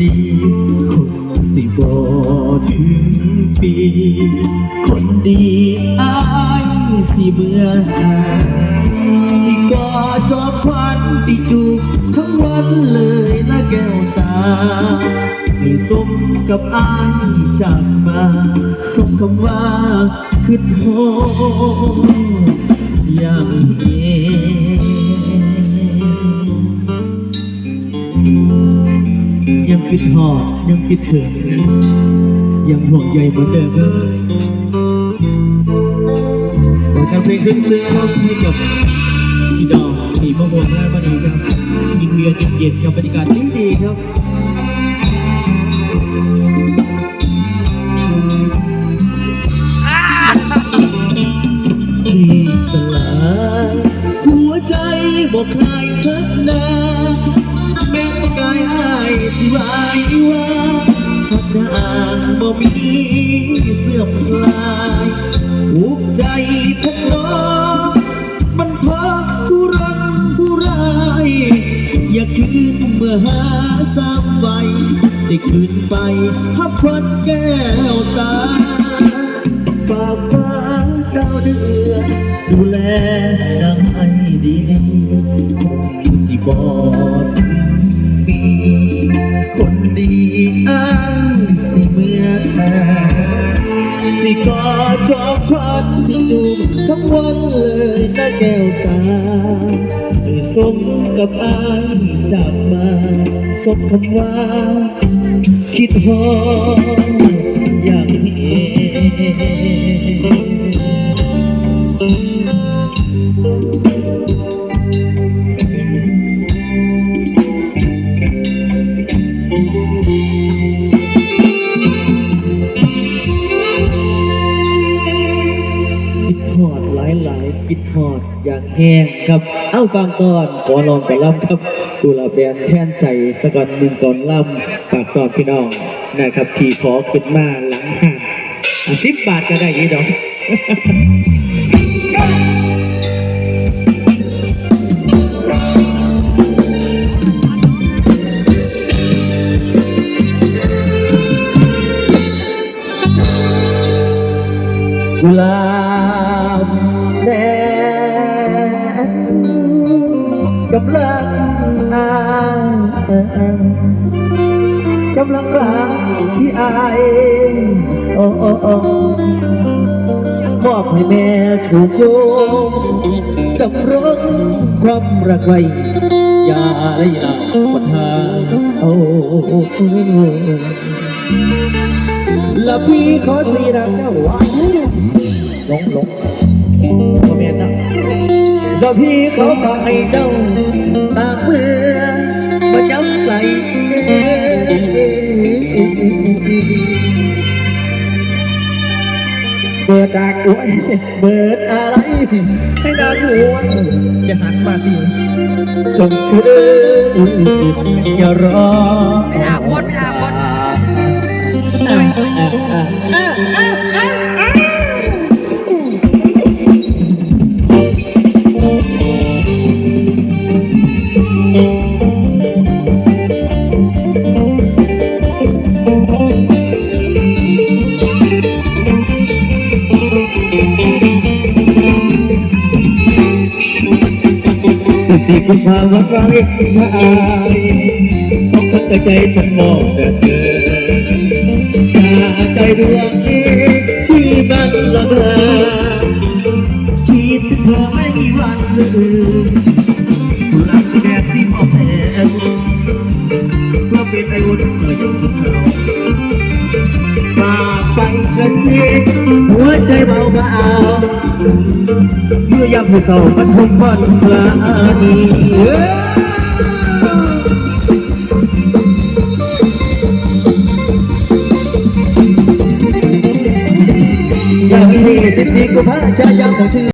ดีๆคงสิบ่ถึงปี คนดีอายสิเบื่อหาสิกอจอบควันสิจูบทั้งวันเลยนะแก้วตาให้สมกับอายจากมาสมคำว่าคือโทอย่างเอง ยังคิดหอดยังคิดถึง ยังห่วงใยเหมือนเดิมเลยขอการเพลงซึ้งๆครับให้กับพี่ดอกพี่มะม่วงและวันนี้ครับยิงเวียนเย็นๆกับบรรยากาศที่ดีครับที่สลายหัวใจบอกใครทักนา แม้กายอายสิวายว่าพักนางบ่มีเสื่อมคลายอุกใจทักน้องมันพอผู้รักผู้ร้ายอย่าคืนเมื่อหาสามใบสิคืนไปหับควันแก้วตาฝากฟ้าดาวเดือนดูแลดังให้ดีดีสิบอด อ้างสิเมื่อแท้สิกอดจอบควันสิจูบทั้งวันเลยนะแก้วตาให้สมกับอ้ายจากมาสมคำว่าคิดหอม คิดหอดอย่างแห้งครับ เอ้าฟังก่อนขอลองไปล่ำครับดูแลแบนแท่นใจสกันหนึ่งก่อนล่ำฝากตอนพี่น้องนะครับที่ขอขึ้นมาหลังห่างสิบบาทก็ได้ยี่ดอกกุลาำลังอ่านกำลังรักที่อายโอ้โอ้โอ้มอบให้แม่ถูกโยงดำรงความรักไว้อย่าได้ลาปัญหาโอ้แล้วพี่ขอสีรักเจ้าไว้หลงหลงพ่อแม่นะแล้ วพี่ขอฝากให้เจ้าตากเมื่อมาย้ำไหลเบิดดากอ้วยเบิดอะไร ให้ดากหัวอย่าหันมาดีส่งคืนอย่ารอไปอาบวนไปอาบวน สิบสี่กุมภาพันธ์วันวาเลนไทน์ต้องตั้งใจฉันมองแต่เธอตาใจดวงนี้ ใจเบาเบาเมื่อยามผู้สาวมันพบวันกลานีอย่างนี้สิบสี่กุมภาพันธ์จะยามของชื่อ